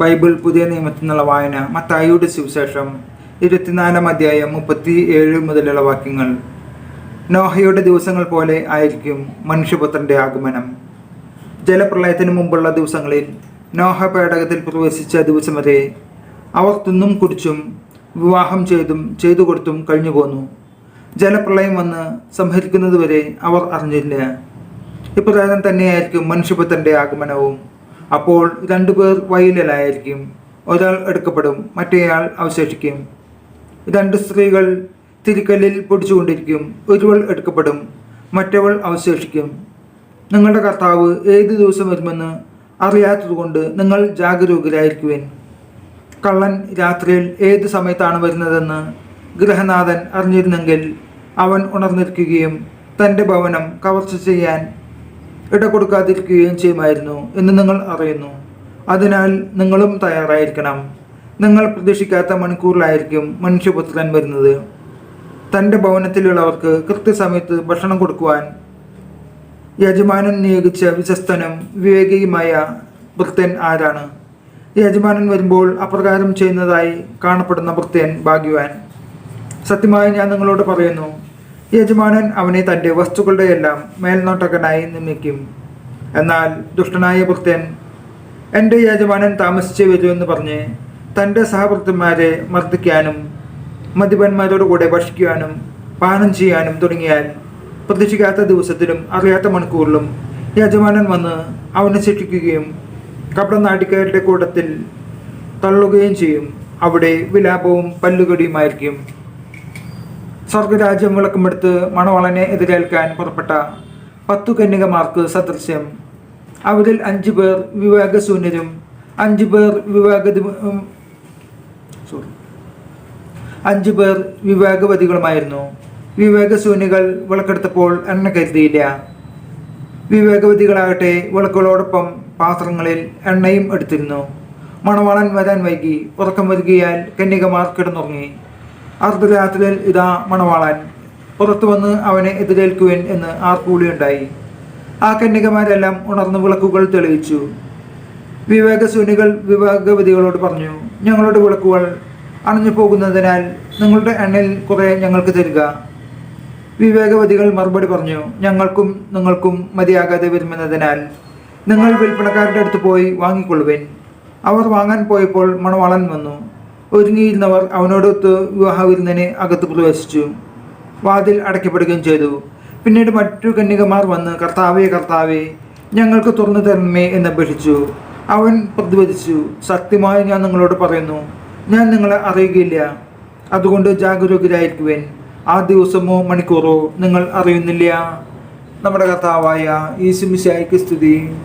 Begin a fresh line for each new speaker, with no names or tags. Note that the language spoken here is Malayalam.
ബൈബിൾ പുതിയ നിയമത്തിൽ നിന്നുള്ള വായന മത്തായിയുടെ സുവിശേഷം ഇരുപത്തിനാലാം അധ്യായം മുപ്പത്തി ഏഴ് മുതലുള്ള വാക്യങ്ങൾ. നോഹയുടെ ദിവസങ്ങൾ പോലെ ആയിരിക്കും മനുഷ്യപുത്രന്റെ ആഗമനം. ജലപ്രളയത്തിന് മുമ്പുള്ള ദിവസങ്ങളിൽ നോഹ പേടകത്തിൽ പ്രവേശിച്ച ദിവസം വരെ അവർ തിന്നും കുടിച്ചും വിവാഹം ചെയ്തും ചെയ്തു കൊടുത്തും കഴിഞ്ഞു പോന്നു. ജലപ്രളയം വന്ന് സംഹരിക്കുന്നതുവരെ അവർ അറിഞ്ഞില്ല. ഇപ്രകാരം തന്നെയായിരിക്കും മനുഷ്യപുത്രന്റെ ആഗമനവും. അപ്പോൾ രണ്ടുപേർ വയലിലായിരിക്കും. ഒരാൾ എടുക്കപ്പെടും മറ്റേയാൾ അവശേഷിക്കും. രണ്ട് സ്ത്രീകൾ തിരിക്കല്ലിൽ പൊടിച്ചുകൊണ്ടിരിക്കും. ഒരുവൾ എടുക്കപ്പെടും മറ്റവൾ അവശേഷിക്കും. നിങ്ങളുടെ കർത്താവ് ഏത് ദിവസം വരുമെന്ന് അറിയാത്തതുകൊണ്ട് നിങ്ങൾ ജാഗരൂകരായിരിക്കുവിൻ. കള്ളൻ രാത്രിയിൽ ഏത് സമയത്താണ് വരുന്നതെന്ന് ഗൃഹനാഥൻ അറിഞ്ഞിരുന്നെങ്കിൽ അവൻ ഉണർന്നിരിക്കുകയും തന്റെ ഭവനം കവർച്ച ചെയ്യാൻ ഇട കൊടുക്കാതിരിക്കുകയും ചെയ്യുമായിരുന്നു എന്ന് നിങ്ങൾ അറിയുന്നു. അതിനാൽ നിങ്ങളും തയ്യാറായിരിക്കണം. നിങ്ങൾ പ്രതീക്ഷിക്കാത്ത മണിക്കൂറിലായിരിക്കും മനുഷ്യപുത്രൻ വരുന്നത്. തന്റെ ഭവനത്തിലുള്ളവർക്ക് കൃത്യസമയത്ത് ഭക്ഷണം കൊടുക്കുവാൻ യജമാനൻ നിയോഗിച്ച വിശ്വസ്തനും വിവേകിയുമായ ഭൃത്യൻ ആരാണ്? യജമാനൻ വരുമ്പോൾ അപ്രകാരം ചെയ്യുന്നതായി കാണപ്പെടുന്ന ഭൃത്യൻ ഭാഗ്യവാൻ. സത്യമായി ഞാൻ നിങ്ങളോട് പറയുന്നു യജമാനൻ അവനെ തന്റെ വസ്തുക്കളുടെ എല്ലാം മേൽനോട്ടകനായി നിയമിക്കും. എന്നാൽ ദുഷ്ടനായ ഭൃത്യൻ എന്റെ യജമാനൻ താമസിച്ചു വരുമെന്ന് പറഞ്ഞ് തന്റെ സഹവൃത്തന്മാരെ മർദ്ദിക്കാനും മദ്യപന്മാരോടുകൂടെ ഭക്ഷിക്കുവാനും പാനം ചെയ്യാനും തുടങ്ങിയാൽ പ്രതീക്ഷിക്കാത്ത ദിവസത്തിലും അറിയാത്ത മണിക്കൂറിലും യജമാനൻ വന്ന് അവനെ ശിക്ഷിക്കുകയും കപടനാട്ടിക്കാരുടെ കൂട്ടത്തിൽ തള്ളുകയും ചെയ്യും. അവിടെ വിലാപവും പല്ലുകടിയുമായിരിക്കും. സ്വർഗരാജ്യം വിളക്കമെടുത്ത് മണവളനെ എതിരേൽക്കാൻ പുറപ്പെട്ട പത്തു കന്യകമാർക്ക് സദൃശ്യം. അവരിൽ അഞ്ചു പേർ വിവേകശൂന്യരും അഞ്ചു പേർ വിവേക സോറി അഞ്ചു പേർ വിവേകവതികളുമായിരുന്നു. വിവേകശൂന്യകൾ വിളക്കെടുത്തപ്പോൾ എണ്ണ കരുതിയില്ല. വിവേകവതികളാകട്ടെ വിളക്കുകളോടൊപ്പം പാത്രങ്ങളിൽ എണ്ണയും എടുത്തിരുന്നു. മണവാളൻ വരാൻ വൈകി ഉറക്കം വരികയാൽ കന്യകമാർ കിടന്നുറങ്ങി. അർദ്ധരാത്രിയിൽ ഇതാ മണവാളൻ പുറത്തു വന്ന് അവനെ എതിരേൽക്കുവൻ എന്ന് ആർക്കൂളിയുണ്ടായി ആ കന്യകമാരെല്ലാം ഉണർന്ന് വിളക്കുകൾ തെളിയിച്ചു. വിവേകശൂന്യകൾ വിവേകവതികളോട് പറഞ്ഞു ഞങ്ങളുടെ വിളക്കുകൾ അണഞ്ഞു പോകുന്നതിനാൽ നിങ്ങളുടെ എണ്ണയിൽ കുറെ ഞങ്ങൾക്ക് തരിക. വിവേകവതികൾ മറുപടി പറഞ്ഞു ഞങ്ങൾക്കും നിങ്ങൾക്കും മതിയാകാതെ വരുമെന്നതിനാൽ നിങ്ങൾ വിൽപ്പനക്കാരുടെ അടുത്ത് പോയി വാങ്ങിക്കൊള്ളുവേൻ. അവർ വാങ്ങാൻ പോയപ്പോൾ മണവാളൻ വന്നു. ഒരുങ്ങിയിരുന്നവർ അവനോടൊത്ത് വിവാഹവിരുന്നിന് അകത്ത് പ്രവേശിച്ചു. വാതിൽ അടയ്ക്കപ്പെടുകയും ചെയ്തു. പിന്നീട് മറ്റു കന്യകമാർ വന്ന് കർത്താവേ കർത്താവേ ഞങ്ങൾക്ക് തുറന്നു തരണമേ എന്ന് അപേക്ഷിച്ചു. അവൻ പ്രതിവദിച്ചു സത്യമായി ഞാൻ നിങ്ങളോട് പറയുന്നു ഞാൻ നിങ്ങളെ അറിയുകയില്ല. അതുകൊണ്ട് ജാഗരൂകരായിരിക്കുവൻ. ആ ദിവസമോ മണിക്കൂറോ നിങ്ങൾ അറിയുന്നില്ല. നമ്മുടെ കർത്താവായ ഈ സിമിശായിക്ക് സ്തുതി.